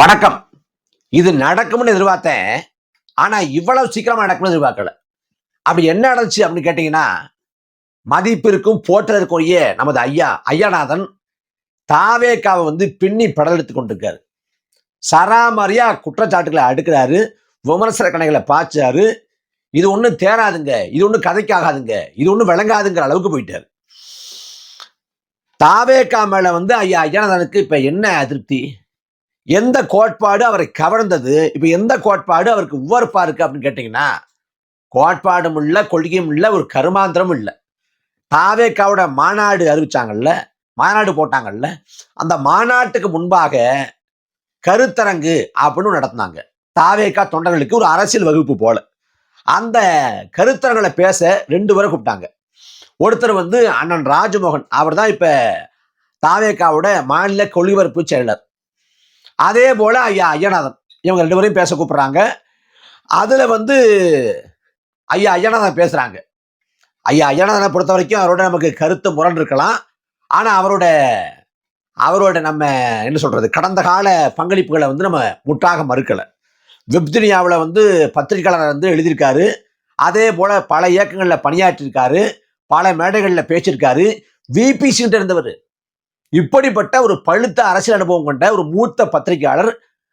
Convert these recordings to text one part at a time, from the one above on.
வணக்கம். இது நடக்கும்னு எதிர்பார்த்தேன். ஆனா இவ்வளவு சீக்கிரமா நடக்கும்னு எதிர்பார்க்கல. அப்படி என்ன நடந்துச்சு அப்படின்னு கேட்டீங்கன்னா மதிப்பிற்கும் போற்றதற்குரிய நமது ஐயா ஐயாநாதன் தாவேக்காவை வந்து பின்னி படலெடுத்து கொண்டிருக்காரு. சராமரியா குற்றச்சாட்டுகளை அடுக்கிறாரு. விமர்சன கணைகளை பாய்ச்சாரு இது ஒன்றும் தேராதுங்க. இது ஒன்றும் கதைக்காகாதுங்க. இது ஒன்றும் விளங்காதுங்கிற அளவுக்கு போயிட்டாரு. தாவேக்கா மேல வந்து ஐயா ஐயாநாதனுக்கு இப்ப என்ன அதிருப்தி? எந்த கோட்பாடு அவரை கவர்ந்தது? இப்போ எந்த கோட்பாடு அவருக்கு உவர்ப்பா இருக்கு அப்படின்னு கேட்டீங்கன்னா கோட்பாடும் இல்லை கொள்கையும் இல்லை ஒரு கருமாந்திரமும் இல்லை தாவேக்காவோட மாநாடு அறிவிச்சாங்கல்ல மாநாடு போட்டாங்கல்ல அந்த மாநாட்டுக்கு முன்பாக கருத்தரங்கு அப்படின்னு நடத்தினாங்க. தாவேக்கா தொண்டர்களுக்கு ஒரு அரசியல் வகுப்பு போல. அந்த கருத்தரங்களை பேச ரெண்டு பேரை கூப்பிட்டாங்க. ஒருத்தர் வந்து அண்ணன் ராஜமோகன் அவர் தான் இப்ப தாவேக்காவோட மாநில கொள்ளிபரப்பு செயலர். அதே போல ஐயா ஐயநாதன். இவங்க ரெண்டு பேரையும் பேச கூப்பிட்றாங்க. அதில் வந்து ஐயா ஐயநாதன் பேசுகிறாங்க ஐயா ஐயநாதனை பொறுத்த வரைக்கும் அவரோட நமக்கு கருத்து முரண் இருக்கலாம் ஆனால் அவரோட அவரோட நம்ம என்ன சொல்கிறது கடந்த கால பங்களிப்புகளை வந்து நம்ம முற்றாக மறுக்கலை. வெப்துனியாவில் வந்து பத்திரிகையாளர் வந்து எழுதியிருக்காரு. அதே போல் பல இயக்கங்களில் பணியாற்றியிருக்காரு. பல மேடைகளில் பேசியிருக்காரு. விபிசின்ட்டு இருந்தவர். இப்படிப்பட்ட ஒரு பழுத்த அரசியல் அனுபவம் கொண்ட ஒரு மூத்த பத்திரிகையாளர்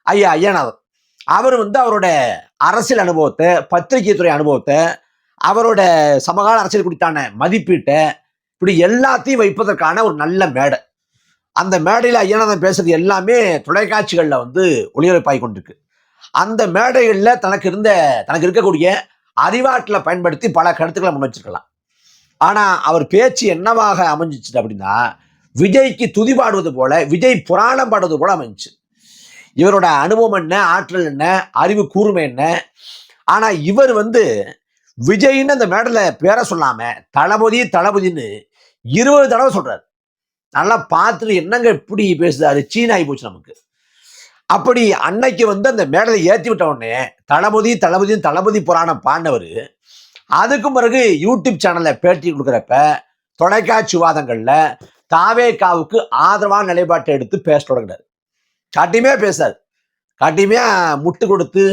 ஐயா ஐயநாதன் அவர் வந்து அவரோட அரசியல் அனுபவத்தை பத்திரிகை துறை அனுபவத்தை அவரோட சமகால அரசியல் குறித்தான மதிப்பீட்டை இப்படி எல்லாத்தையும் வைப்பதற்கான ஒரு நல்ல மேடை. அந்த மேடையில் ஐயநாதன் பேசுறது எல்லாமே தொலைக்காட்சிகளில் வந்து ஒளிபரப்பாகி கொண்டிருக்கு. அந்த மேடைகளில் தனக்கு இருந்த தனக்கு இருக்கக்கூடிய அறிவாற்றலை பயன்படுத்தி பல கருத்துக்களை முன் வச்சிருக்கலாம். ஆனால் அவர் பேச்சு என்னவாக அமைஞ்சிச்சு அப்படின்னா விஜய்க்கு துதி பாடுவது போல விஜய் புராணம் பாடுவது போல அமைஞ்சு. இவரோட அனுபவம் என்ன ஆற்றல் என்ன அறிவு கூர்மை என்ன? ஆனா இவர் வந்து விஜய்னு அந்த மேடல பேர சொல்லாம தளபதி தளபதின்னு இருபது தடவை சொல்றாரு. நல்லா பார்த்துட்டு என்னங்க இப்படி பேசுதாரு சீன ஆகி போச்சு நமக்கு. அப்படி அன்னைக்கு வந்து அந்த மேடலை ஏற்றி விட்ட உடனே தளபதி தளபதி தளபதி புராணம் பாண்டவர் அதுக்கும் பிறகு யூடியூப் சேனலில் பேட்டி கொடுக்குறப்ப தொலைக்காட்சி வாதங்களில் தாவேக்காவுக்கு ஆதரவான நிலைப்பாட்டை எடுத்து பேச தொடங்கினார். கடுமையா பேசார் கடுமையா முட்டு கொடுத்து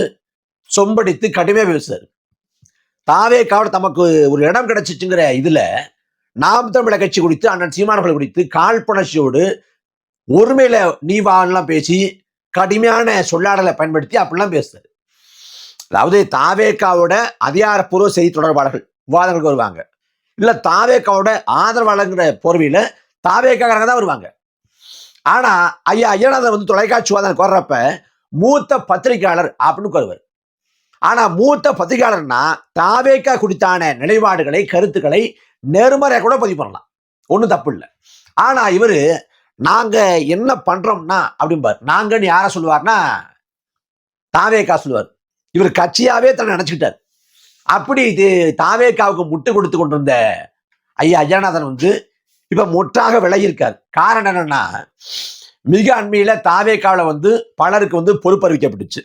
சொம்படித்து கடுமையா பேசுறாரு. தாவேக்காவோட தமக்கு ஒரு இடம் கிடைச்சிச்சுங்கிற இதுல நாம் தமிழக கட்சி குறித்து அண்ணன் சீமானவர்கள் குறித்து காழ்ப்புணர்ச்சியோடு ஒருமையில நீ வான்லாம் பேசி கடுமையான சொல்லாடலை பயன்படுத்தி அப்படிலாம் பேசுறாரு. அதாவது தாவேக்காவோட அதிகாரப்பூர்வ செய்தி தொடர்பாளர்கள் விவாதங்களுக்கு வருவாங்க. இல்லை தாவேக்காவோட ஆதரவாளங்கிற போர்வையில் தாவேக்காரங்க தான் வருவாங்க. ஆனா ஐயா ஐயநாதன் வந்து தொலைக்காட்சி வாதம் வர்றப்ப மூத்த பத்திரிகையாளர் அப்படின்னு வருவார் ஆனா மூத்த பத்திரிகையாளர்னா தாவேக்கா குறித்தான நிலைப்பாடுகளை கருத்துக்களை நேர்மறையாக கூட பதிவு பண்ணலாம். ஒன்றும் தப்பு இல்லை. ஆனா இவர் நாங்க என்ன பண்றோம்னா அப்படிம்பார். நாங்கன்னு யாரை சொல்லுவார்னா தாவேக்கா சொல்லுவார். இவர் கட்சியாவே தன்னை நினைச்சுக்கிட்டார். அப்படி இது தாவேக்காவுக்கு முட்டு கொடுத்து கொண்டிருந்த ஐயா அஜயநாதன் வந்து இப்ப முற்றாக விலகியிருக்கார். காரணம் என்னன்னா மிக அண்மையில தாவேக்காவில் வந்து பலருக்கு வந்து பொறுப்பு அறிவிக்கப்பட்டுச்சு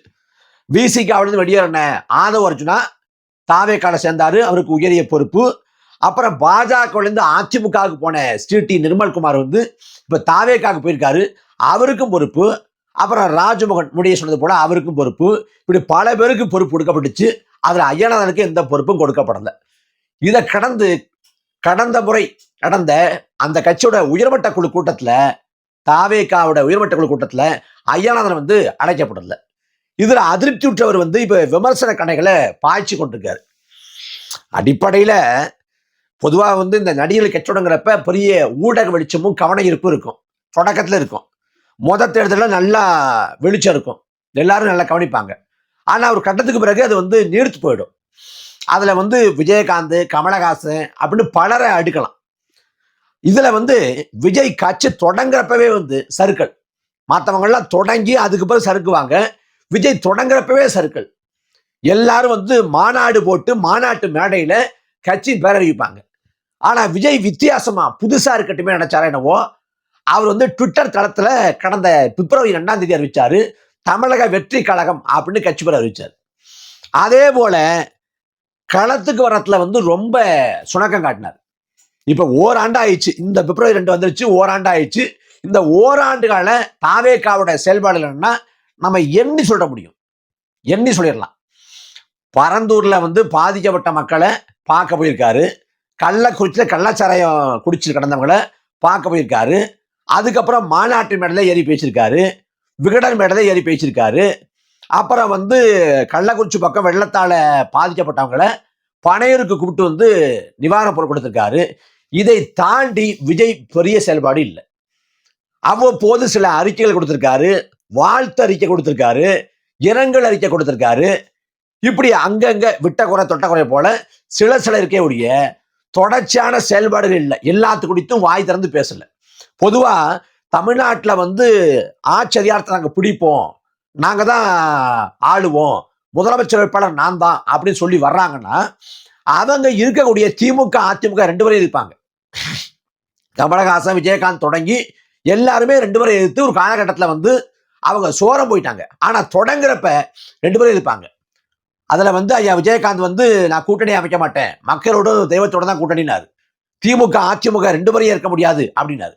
விசிகாவிலிருந்து வெளியேறின ஆதவ அர்ஜுனா தாவேக்கால சேர்ந்தாரு அவருக்கு உயரிய பொறுப்பு. அப்புறம் பாஜகவிலிருந்து அதிமுகவுக்கு போன ஸ்ரீ நிர்மல்குமார் வந்து இப்ப தாவேக்காவுக்கு போயிருக்காரு அவருக்கும் பொறுப்பு. அப்புறம் ராஜமோகன் முடிய சொன்னது போல அவருக்கும் பொறுப்பு. இப்படி பல பேருக்கு பொறுப்பு கொடுக்கப்பட்டுச்சு. அதுல ஐயநாதனுக்கு எந்த பொறுப்பும் கொடுக்கப்படலை. இதை கடந்து கடந்த முறை நடந்த அந்த கட்சியோட உயர்மட்ட குழு கூட்டத்தில் தாவேகாவோட உயர்மட்ட குழு கூட்டத்தில் ஐயாநாதன் வந்து அழைக்கப்படல. இதில் அதிருப்தி உற்றவர் வந்து இப்போ விமர்சன கணைகளை பாய்ச்சி கொண்டிருக்காரு. அடிப்படையில் பொதுவாக வந்து இந்த நடிகர்கள் கட்சியோடங்கிறப்ப பெரிய ஊடக வெளிச்சமும் கவன இருப்பும் இருக்கும். தொடக்கத்தில் இருக்கும். மொத தேர்தலில் நல்லா வெளிச்சம் இருக்கும். எல்லாரும் நல்லா கவனிப்பாங்க. ஆனால் ஒரு கட்டத்துக்கு பிறகு அது வந்து நீர்த்து போயிடும். அதில் வந்து விஜயகாந்த் கமலஹாசன் அப்படின்னு பலரை அடுக்கலாம். இதுல வந்து விஜய் கட்சி தொடங்குறப்பவே வந்து சருக்கள் மற்றவங்கெல்லாம் தொடங்கி அதுக்கு பிறகு சறுக்குவாங்க. விஜய் தொடங்குறப்பவே சருக்கள் எல்லாரும் வந்து மாநாடு போட்டு மாநாட்டு மேடையில கட்சி பேரறிவிப்பாங்க. ஆனா விஜய் வித்தியாசமா புதுசா இருக்கட்டுமே நினைச்சாரா என்னவோ அவர் வந்து ட்விட்டர் தளத்துல கடந்த பிப்ரவரி ரெண்டாம் தேதி அறிவிச்சாரு. தமிழக வெற்றி கழகம் அப்படின்னு கட்சி பேர் அறிவிச்சார். அதே போல களத்துக்கு வரத்துல வந்து ரொம்ப சுணக்கம் காட்டினார். இப்ப ஓராண்டு ஆயிடுச்சு இந்த பிப்ரவரி ரெண்டு வந்துருச்சு ஓராண்டு ஆயிடுச்சு இந்த ஓராண்டு கால தாவேக்காவோட செயல்பாடு என்னன்னா நம்ம எண்ணி சொல்ல முடியும். எண்ணி சொல்லிடலாம். பரந்தூர்ல வந்து பாதிக்கப்பட்ட மக்களை பார்க்க போயிருக்காரு. கள்ளக்குறிச்சியில் கள்ளச்சாராயம் குடிச்சு கிடந்தவங்களை பார்க்க போயிருக்காரு. அதுக்கப்புறம் மாநாட்டு மேடல ஏறி பேசியிருக்காரு. விகடன் மேடல ஏறி பேசியிருக்காரு. அப்புறம் வந்து கள்ளக்குறிச்சி பக்கம் வெள்ளத்தால பாதிக்கப்பட்டவங்கள பனையூருக்கு கூப்பிட்டு வந்து நிவாரணப் பொருள் கொடுத்துருக்காரு. இதை தாண்டி விஜய் பெரிய செயல்பாடு இல்லை. அவ்வப்போது சில அறிக்கைகள் கொடுத்திருக்காரு வாழ்த்து அறிக்கை கொடுத்திருக்காரு இரங்கல் அறிக்கை கொடுத்திருக்காரு. இப்படி அங்கங்க விட்ட குறை தொட்ட குறை போல சில சில இருக்கே தொடர்ச்சியான செயல்பாடுகள் இல்லை. எல்லாத்து குறித்தும் வாய் திறந்து பேசல. பொதுவா தமிழ்நாட்டில் வந்து ஆட்சி நாங்கள் பிடிப்போம் நாங்க தான் ஆளுவோம் முதலமைச்சர் வேட்பாளர் நான் தான் அப்படின்னு சொல்லி வர்றாங்கன்னா அவங்க இருக்கக்கூடிய திமுக அதிமுக ரெண்டு பேரும் இருப்பாங்க. கமலஹாசன் விஜயகாந்த் தொடங்கி எல்லாருமே ரெண்டு பேரும் எதிர்த்து ஒரு காலகட்டத்தில் வந்து அவங்க சோரம் போயிட்டாங்க. ஆனால் தொடங்குறப்ப ரெண்டு பேரும் இருப்பாங்க அதில் வந்து ஐயா விஜயகாந்த் வந்து நான் கூட்டணி அமைக்க மாட்டேன். மக்களோட தெய்வத்தோட தான் கூட்டணினார். திமுக அதிமுக ரெண்டு பேரையும் இருக்க முடியாது அப்படின்னாரு.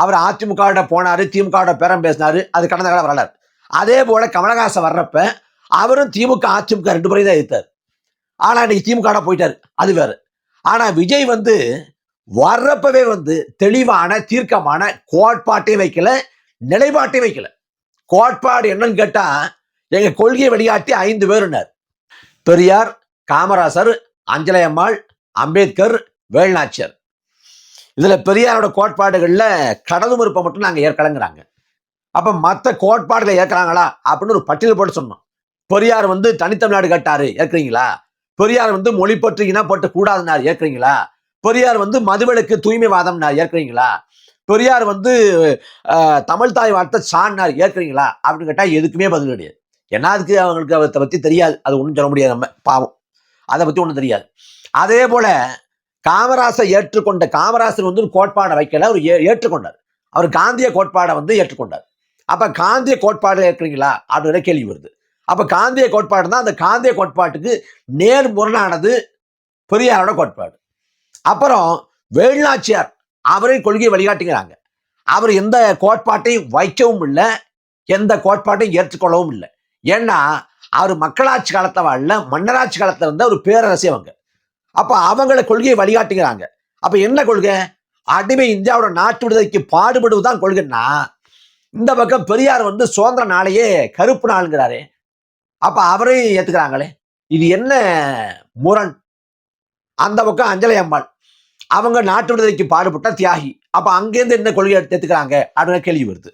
அவர் அதிமுகவோட போனார் திமுகவோட பேரம் பேசினார். அது கடந்த கால வரலாறு. அதே போல கமலஹாசன் வர்றப்ப அவரும் திமுக அதிமுக ரெண்டு பேரையும் தான் எதிர்த்தார். ஆனால் இன்னைக்கு திமுக போயிட்டார். அது வேறு. ஆனால் விஜய் வந்து வர்றப்பவே வந்து தெளிவான தீர்க்கமான கோட்பாட்டையும் வைக்கல நிலைப்பாட்டையும் வைக்கல. கோட்பாடு என்னன்னு கேட்டா எங்க கொள்கையை வெளியாட்டி ஐந்து பேருனர் பெரியார் காமராசர் அஞ்சலையம்மாள் அம்பேத்கர் வேல்நாச்சியர். இதுல பெரியாரோட கோட்பாடுகள்ல கடது மறுப்பை மட்டும் நாங்க ஏற்கலங்கிறாங்க. அப்ப மற்ற கோட்பாடுகளை ஏற்கிறாங்களா அப்படின்னு ஒரு பட்டியல் போட்டு சொன்னோம். பெரியார் வந்து தனித்தமிழ்நாடு கேட்டாரு ஏற்கிறீங்களா? பெரியார் வந்து மொழி பற்றி இனப்பட்டு கூடாதுனார் ஏற்கிறீங்களா? பெரியார் வந்து மதுவிலக்கு தூய்மைவாதம் ஏற்கிறீங்களா? பெரியார் வந்து தமிழ் தாய் வார்த்தை சான்னார் ஏற்கிறீங்களா? அப்படின்னு கேட்டால் எதுக்குமே பதில் கிடையாது. ஏன்னா அதுக்கு அவங்களுக்கு அதை பற்றி தெரியாது. அது ஒன்றும் சொல்ல முடியாது நம்ம பாவம். அதை பற்றி ஒன்றும் தெரியாது. அதே போல காமராசர் ஏற்றுக்கொண்ட காமராசர் வந்து ஒரு கோட்பாடை வைக்கல. அவர் ஏ- ஏற்றுக்கொண்டார். அவர் காந்திய கோட்பாடை வந்து ஏற்றுக்கொண்டார். அப்போ காந்திய கோட்பாடு ஏற்கிறீங்களா? அப்படின்ற கேள்வி வருது. அப்போ காந்திய கோட்பாடு தான் அந்த காந்திய கோட்பாட்டுக்கு நேர் முரணானது பெரியாரோட கோட்பாடு. அப்புறம் வேலுநாச்சியார் அவரின் கொள்கையை வழிகாட்டுகிறாங்க. அவர் எந்த கோட்பாட்டையும் வைக்கவும் இல்லை எந்த கோட்பாட்டையும் ஏற்றுக்கொள்ளவும் இல்லை. ஏன்னா அவர் மக்களாட்சி காலத்தை வாழல மன்னராட்சி காலத்தில் இருந்த ஒரு பேரரசே அவங்க. அப்போ அவங்கள கொள்கையை வழிகாட்டுகிறாங்க. அப்போ என்ன கொள்கை? அடிமை இந்தியாவோட நாட்டு விடுதலைக்கு பாடுபடுவதுதான் கொள்கைன்னா இந்த பக்கம் பெரியார் வந்து சுதந்திர நாளையே கருப்பு நாளுங்கிறாரு. அப்போ அவரையும் ஏற்றுக்கிறாங்களே இது என்ன முரண்? அந்த பக்கம் அஞ்சலை அம்மாள் அவங்க நாட்டு விடுதலைக்கு பாடுபட்ட தியாகி. அப்போ அங்கேருந்து என்ன கொள்கை எடுத்துக்கிறாங்க? அப்படின்னு கேள்வி வருது.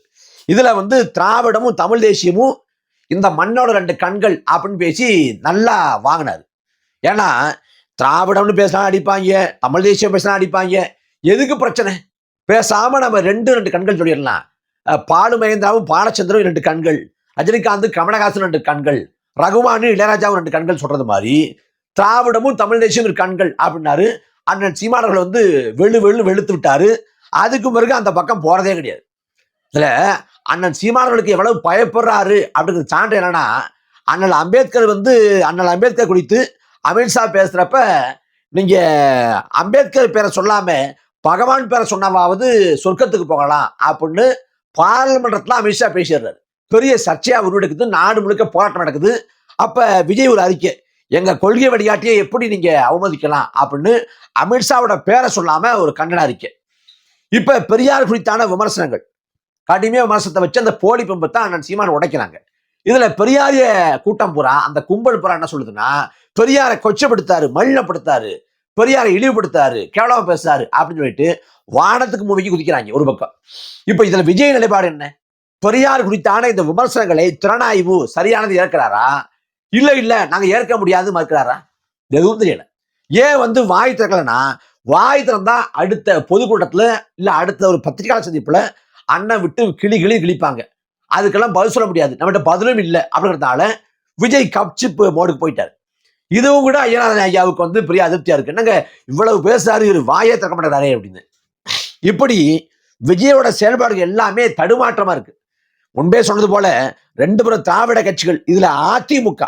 இதில் வந்து திராவிடமும் தமிழ் தேசியமும் இந்த மண்ணோட ரெண்டு கண்கள் அப்படின்னு பேசி நல்லா வாங்கினார். ஏன்னா திராவிடம்னு பேசினா அடிப்பாங்க தமிழ் தேசியம் பேசினா அடிப்பாங்க. எதுக்கு பிரச்சனை? பேசாமல் நம்ம ரெண்டு ரெண்டு கண்கள் சொல்லிடலாம். பாலு மகேந்திராவும் பாலச்சந்திரவும் ரெண்டு கண்கள். ரஜினிகாந்த் கமலஹாசன் ரெண்டு கண்கள். ரகுமானு இளையராஜாவும் ரெண்டு கண்கள் சொல்றது மாதிரி திராவிடமும் தமிழ் தேசியம் இரு கண்கள் அப்படின்னாரு. அண்ணன் சீமானவர்கள் வந்து வெளு வெளு வெளுத்து விட்டாரு. அதுக்கு பிறகு அந்த பக்கம் போறதே கிடையாது. இதுல அண்ணன் சீமானவர்களுக்கு எவ்வளவு பயப்படுறாரு அப்படிங்கிற சான்று என்னன்னா அண்ணல் அம்பேத்கர் வந்து அண்ணல் அம்பேத்கர் குறித்து அமித்ஷா பேசுறப்ப நீங்க அம்பேத்கர் பேரை சொல்லாம பகவான் பேரை சொன்னாவது சொர்க்கத்துக்கு போகலாம் அப்படின்னு பார்லிமெண்ட்ல அமித்ஷா பேசிடுறாரு. பெரிய சர்ச்சையா உருவெடுக்குது. நாடு முழுக்க போராட்டம் நடக்குது. அப்ப விஜய் ஒரு அறிக்கை. எங்க கொள்கை வழிகாட்டியை எப்படி நீங்க அவமதிக்கலாம் அப்படின்னு அமித்ஷாவோட பேரை சொல்லாம ஒரு கண்டன அறிக்கை. இப்ப பெரியார் குறித்தான விமர்சனங்கள். கடுமையா விமர்சனத்தை வச்சு அந்த போலி பிம்பத்தை அண்ணன் சீமான் உடைக்கிறாங்க. இதுல பெரியாரிய கூட்டம் பூரா அந்த கும்பல் பூரா என்ன சொல்லுதுன்னா பெரியாரை கொச்சப்படுத்தாரு மலினப்படுத்தாரு பெரியாரை இழிவுபடுத்தாரு கேவலமா பேசுறாரு அப்படின்னு சொல்லிட்டு வானத்துக்கு மூவிக்கு குதிக்கிறாங்க ஒரு பக்கம். இப்ப இதுல விஜய் நிலைப்பாடு என்ன? பெரியார் குறித்தான இந்த விமர்சனங்களை திறனாய்வு சரியானது ஏற்கிறாரா இல்ல இல்ல நாங்க ஏற்க முடியாது மறுக்கிறாரா? எதுவும் தெரியல. ஏன் வந்து வாய் திறக்கலைன்னா வாய் திறந்தா அடுத்த பொதுக்கூட்டத்துல இல்ல அடுத்த ஒரு பத்திரிகையாளர் சந்திப்புல அண்ணன் விட்டு கிளி கிளி கிழிப்பாங்க. அதுக்கெல்லாம் பதில் சொல்ல முடியாது. நம்மகிட்ட பதிலும் இல்லை அப்படிங்கிறதுனால விஜய் கப்சி மோடுக்கு போயிட்டார். இதுவும் கூட ஐயனாதன் ஐயாவுக்கு வந்து பெரிய அதிருப்தியா இருக்கு. என்னங்க இவ்வளவு பேசுறாரு இவர் வாயே திறக்க மாட்டேங்கிறாரே அப்படின்னு. இப்படி விஜயோட செயல்பாடுகள் எல்லாமே தடுமாற்றமா இருக்கு. முன்பே சொன்னது போல ரெண்டு புறம் திராவிட கட்சிகள் இதுல அதிமுக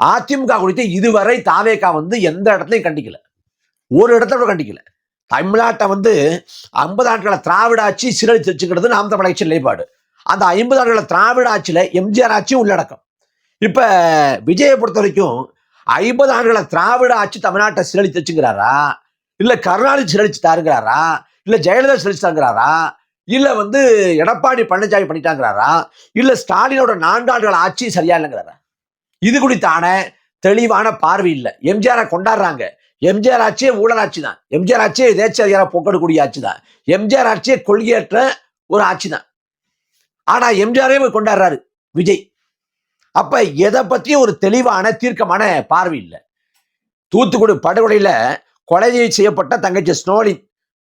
அதிமுக குறித்து இதுவரை தாவேகா வந்து எந்த இடத்துலையும் கண்டிக்கல. ஒரு இடத்துல கூட கண்டிக்கல. தமிழ்நாட்டை வந்து ஐம்பது ஆண்டுகள திராவிட ஆட்சி சீரழித்து வச்சுக்கிறது நாம் தமிழ் ஆட்சி நிலைப்பாடு. அந்த ஐம்பது ஆண்டுகள திராவிட ஆட்சியில எம்ஜிஆர் ஆட்சியும் உள்ளடக்கம். இப்ப விஜயை பொறுத்த வரைக்கும் ஐம்பது ஆண்டுகள திராவிட ஆட்சி தமிழ்நாட்டை சீரழித்துச்சுங்கிறாரா இல்ல கருணாநிதி சீரழிச்சுட்டாருங்கிறாரா? இல்ல ஜெயலலிதா சீரழிச்சுட்டாங்கிறாரா இல்ல வந்து எடப்பாடி பழனிசாமி பண்ணிட்டாங்கிறாரா? இல்ல ஸ்டாலினோட நான்காண்டுகள் ஆட்சி சரியா இல்லைங்கிறாரா? இது குறித்தான தெளிவான பார்வை இல்லை. எம்ஜிஆரை கொண்டாடுறாங்க. எம்ஜிஆர் ஆட்சியே ஊழல் ஆட்சி தான். எம்ஜிஆர் ஆட்சியே எதேச்சதிகாரம் போக்கடக்கூடிய ஆட்சி தான். எம்ஜிஆர் ஆட்சியே கொள்கையற்ற ஒரு ஆட்சி தான். ஆனா எம்ஜிஆரே போய் கொண்டாடுறாரு விஜய். அப்ப எதை பத்தியும் ஒரு தெளிவான தீர்க்கமான பார்வை இல்லை. தூத்துக்குடி படுகொலையில கொலை செய்யப்பட்ட தங்கச்சி ஸ்னோலின்.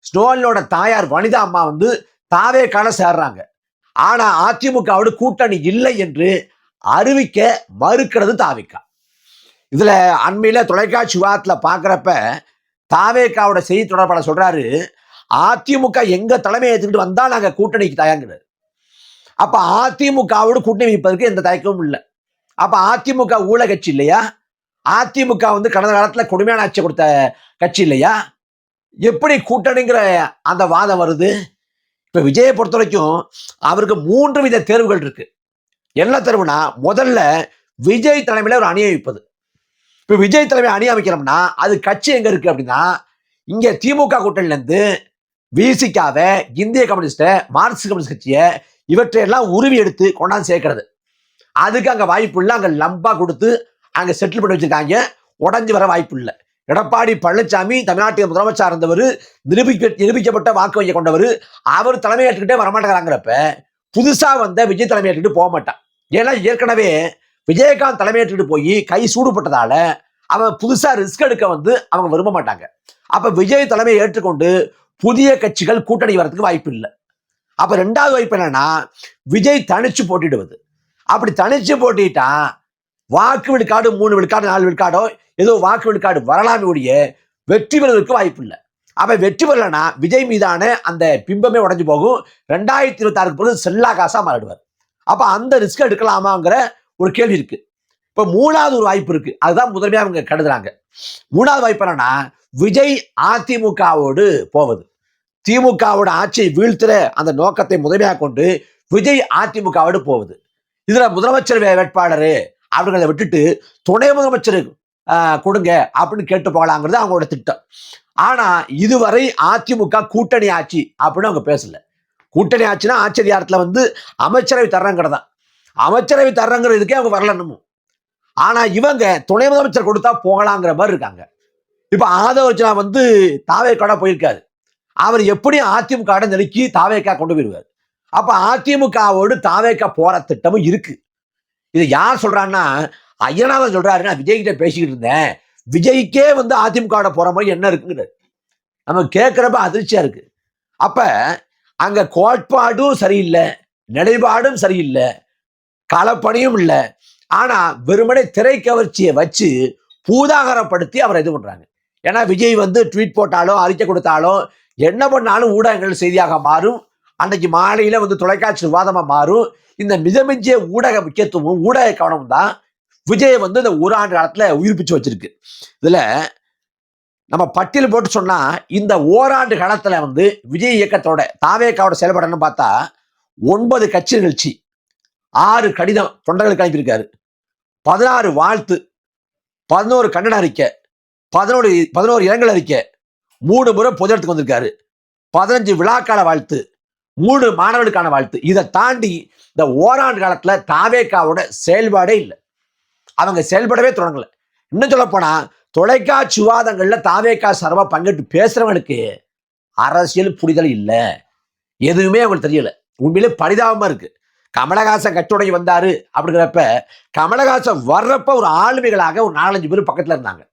ஸ்னோலினோட தாயார் வனிதா அம்மா வந்து தாவே காண சேர்றாங்க. ஆனா அதிமுகவோட கூட்டணி இல்லை என்று அறிவிக்க மறுக்கிறது தாவிக்கா. இதுல அண்மையில தொலைக்காட்சி விவாதத்துல பாக்குறப்ப தாவேக்காவோட செய்தி தொடர்பாளர் சொல்றாரு அதிமுக எங்க தலைமையை எடுத்துக்கிட்டு வந்தா நாங்க கூட்டணிக்கு தயங்குறது. அப்ப அதிமுகவோடு கூட்டணி வைப்பதற்கு எந்த தயக்கமும் இல்லை. அப்ப அதிமுக ஊழ கட்சி இல்லையா? அதிமுக வந்து கடந்த காலத்துல கொடுமையான ஆட்சி கொடுத்த கட்சி இல்லையா? எப்படி கூட்டணிங்கிற அந்த வாதம் வருது? இப்ப விஜயை பொறுத்த வரைக்கும் அவருக்கு மூன்று வித தேர்வுகள் இருக்கு. என்ன தேர்வுனா முதல்ல விஜய் தலைமையில ஒரு அணி அமைப்பது இப்போ விஜய் தலைமை அணி அமைக்கிறோம்னா அது கட்சி எங்க இருக்கு அப்படின்னா இங்க திமுக கூட்டணியிலேருந்து விசிகாவை இந்திய கம்யூனிஸ்ட மார்க்சிஸ்ட் கம்யூனிஸ்ட் கட்சியை இவற்றையெல்லாம் உருவி எடுத்து கொண்டாந்து சேர்க்கிறது. அதுக்கு அங்கே வாய்ப்பு இல்லை. அங்கே லம்பா கொடுத்து அங்கே செட்டில் பண்ணி வச்சிருக்காங்க. உடஞ்சி வர வாய்ப்பு இல்லை. எடப்பாடி பழனிசாமி தமிழ்நாட்டின் முதலமைச்சர் இருந்தவர் நிரூபிக்க நிரூபிக்கப்பட்ட வாக்கு வங்கி கொண்டவர் அவர் தலைமை ஏற்றுக்கிட்டே வரமாட்டேங்கிறாங்கிறப்ப புதுசாக வந்த விஜய் தலைமை போக மாட்டான். ஏன்னா ஏற்கனவே விஜயகாந்த் தலைமை போய் கை சூடுபட்டதால அவன் புதுசாக ரிஸ்க் எடுக்க வந்து அவங்க விரும்ப மாட்டாங்க. அப்போ விஜய் தலைமையை ஏற்றுக்கொண்டு புதிய கட்சிகள் கூட்டணி வரதுக்கு வாய்ப்பு இல்லை. அப்போ ரெண்டாவது வாய்ப்பு என்னன்னா விஜய் தனிச்சு போட்டிடுவது. அப்படி தனிச்சு போட்டிட்டான் வாக்கு விழுக்காடு மூணு விழுக்காடு நாலு விழுக்காடோ ஏதோ வாக்கு விழுக்காடு வரலாமே ஒழிய வெற்றி பெறுவதற்கு வாய்ப்பு இல்லை. அவன் வெற்றி பெறலனா விஜய் மீதான அந்த பிம்பமே உடஞ்சு போகும். ரெண்டாயிரத்தி இருபத்தி ஆறுக்கு பிறகு செல்லா காசா மாறிடுவார். அப்போ அந்த ரிஸ்க் எடுக்கலாமாங்கிற ஒரு கேள்வி இருக்கு. இப்போ மூணாவது ஒரு வாய்ப்பு இருக்கு. அதுதான் முதன்மையாக அவங்க கருதுறாங்க. மூணாவது வாய்ப்பு என்னன்னா விஜய் அதிமுகவோடு போவது. திமுகவோட ஆட்சியை வீழ்த்துற அந்த நோக்கத்தை முதன்மையாக கொண்டு விஜய் அதிமுகவோடு போவது. இதுல முதலமைச்சர் வே- அவர்களை விட்டுட்டு துணை முதலமைச்சர் கொடுங்க அப்படின்னு கேட்டு போகலாங்கிறது அவங்களோட திட்டம். ஆனா இதுவரை அதிமுக கூட்டணி ஆட்சி அப்படின்னு அவங்க பேசல. கூட்டணி ஆட்சினா ஆச்சரியாரத்தில் வந்து அமைச்சரவை தர்றங்கிறது தான். அமைச்சரவை தர்றங்கிறதுக்கே அவங்க வரலன்னு ஆனா இவங்க துணை முதலமைச்சர் கொடுத்தா போகலாங்கிற மாதிரி இருக்காங்க. இப்ப ஆதவர்ஜனா வந்து தாவேக்காட போயிருக்காரு. அவர் எப்படியும் அதிமுக நெருக்கி தாவேக்கா கொண்டு போயிருவார் அப்ப அதிமுகவோடு தாவேக்கா போற திட்டமும் இருக்கு. இது யார் சொல்றான்னா ஐயனாதான் சொல்றாரு நான் விஜய் கிட்ட பேசிக்கிட்டு இருந்தேன். விஜய்க்கே வந்து அதிமுக போற மாதிரி என்ன இருக்குங்கிறது நம்ம கேட்குறப்ப அதிர்ச்சியா இருக்கு. அப்ப அங்க கோட்பாடும் சரியில்லை நிலைப்பாடும் சரியில்லை களப்பணியும் இல்லை. ஆனா வெறுமனே திரை கவர்ச்சியை வச்சு பூதாகரப்படுத்தி அவரை இது பண்றாங்க. ஏன்னா விஜய் வந்து ட்வீட் போட்டாலும் அறிக்கை கொடுத்தாலும் என்ன பண்ணாலும் ஊடகங்கள் செய்தியாக மாறும். அன்னைக்கு மாலையில வந்து தொலைக்காட்சி விவாதமா மாறும். இந்த மிதமிஞ்சிய ஊடக முக்கியத்துவம் ஊடக கவனமும் தான் விஜயை வந்து இந்த ஒரு ஆண்டு காலத்துல உயிர்ப்பிச்சு வச்சிருக்கு. இதுல நம்ம பட்டியல் போட்டு சொன்னா இந்த ஓராண்டு காலத்துல வந்து விஜய் இயக்கத்தோட தாவேக்காவோட செயல்படணும்னு பார்த்தா ஒன்பது கட்சி நிகழ்ச்சி ஆறு கடிதம் தொண்டர்களுக்கு அனுப்பியிருக்காரு. பதினாறு வாழ்த்து பதினோரு கண்டன அறிக்கை பதினோரு பதினோரு இரங்கல் அறிக்கை மூணு முறை பொது இடத்துக்கு வந்திருக்காரு. பதினஞ்சு விழாக்கால வாழ்த்து மூணு மாணவர்களுக்கான வாழ்த்து. இதை தாண்டி இந்த ஓராண்டு காலத்துல தாவேக்காவோட செயல்பாடே இல்லை. அவங்க செயல்படவே தொடங்கல. இன்னும் சொல்ல போனா தொலைக்காட்சி விவாதங்கள்ல தாவேக்கா சார்பா பங்கேற்று பேசுறவனுக்கு அரசியல் புரிதல் இல்லை. எதுவுமே அவங்களுக்கு தெரியல. உண்மையிலே பரிதாபமா இருக்கு. கமலஹாசன் கட்டுடை வந்தாரு அப்படிங்கிறப்ப கமலஹாசன் வர்றப்ப ஒரு ஆளுமைகளாக ஒரு நாலஞ்சு பேர் பக்கத்துல இருந்தாங்க.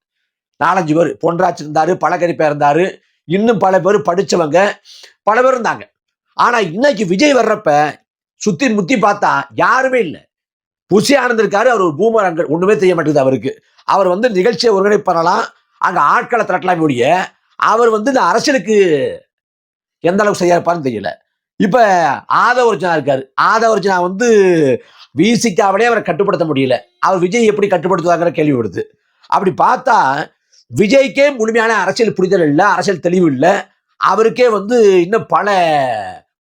நாலஞ்சு பேர் பொன்ராஜ் இருந்தாரு பழகரிப்பா இருந்தாரு இன்னும் பல பேர் படிச்சவங்க பல பேர் இருந்தாங்க. ஆனா இன்னைக்கு விஜய் வர்றப்ப சுத்தி முத்தி பார்த்தா யாருமே இல்லை. புசி ஆனந்த் இருக்காரு அவர் ஒரு பூமர் அங்கே ஒன்றுமே தெரிய மாட்டேங்குது அவருக்கு. அவர் வந்து நிகழ்ச்சியை ஒருங்கிணைப்பு பண்ணலாம் அங்கே ஆட்களை திரட்டலாம் முடிய அவர் வந்து இந்த அரசியலுக்கு எந்த அளவுக்கு சரியா இருப்பான்னு தெரியல. இப்போ ஆதவர்ஜனா இருக்காரு. ஆதவர்ஜனா வந்து விசிகாவிலே அவரை கட்டுப்படுத்த முடியல. அவர் விஜய் எப்படி கட்டுப்படுத்துவாங்கிற கேள்வி வருது அப்படி பார்த்தா விஜய்க்கே முழுமையான அரசியல் புரிதல் இல்லை அரசியல் தெளிவு இல்லை. அவருக்கே வந்து இன்னும் பல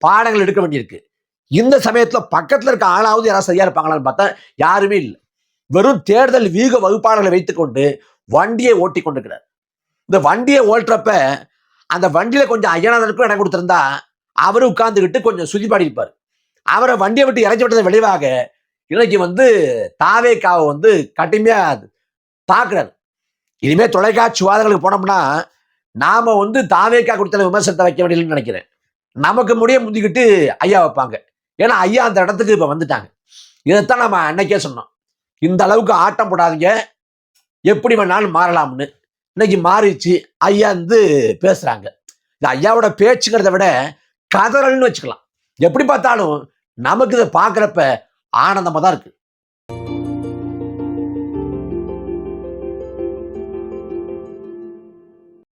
பாடங்கள் எடுக்க வேண்டியிருக்கு. இந்த சமயத்துல பக்கத்துல இருக்க ஆளாவது யாராவது சரியா இருப்பாங்களான்னு பார்த்தா யாருமே இல்லை. வெறும் தேர்தல் வீக வகுப்பாளர்களை வைத்துக்கொண்டு வண்டியை ஓட்டி கொண்டிருக்கிறார். இந்த வண்டியை ஓட்டுறப்ப அந்த வண்டியில கொஞ்சம் ஐயனாதனுக்கும் இடம் கொடுத்திருந்தா அவரு உட்கார்ந்துக்கிட்டு கொஞ்சம் சுதிப்பாடி இருப்பார். அவரை வண்டியை விட்டு இறக்கி விட்டதன் விளைவாக இன்னைக்கு வந்து தாவேக்காவை வந்து கடுமையா தாக்குறாரு இனிமே தொலைக்காட்சி வாதங்களுக்கு போனோம்னா நாம வந்து தாவேக்கா கொடுத்த விமர்சனத்தை வைக்க வேண்டியதுன்னு நினைக்கிறேன். நமக்கு முடிய முந்திக்கிட்டு ஐயா வைப்பாங்க. ஏன்னா ஐயா அந்த இடத்துக்கு இப்போ வந்துட்டாங்க. இதைத்தான் நம்ம அன்னைக்கே சொன்னோம். இந்த அளவுக்கு ஆட்டம் போடாதீங்க. எப்படி வேணாலும் மாறலாம்னு. இன்னைக்கு மாறிச்சு ஐயா வந்து பேசுகிறாங்க இந்த ஐயாவோட பேச்சுங்கிறத விட கதறல்னு வச்சுக்கலாம். எப்படி பார்த்தாலும் நமக்கு இதை பார்க்குறப்ப ஆனந்தமாக தான் இருக்குது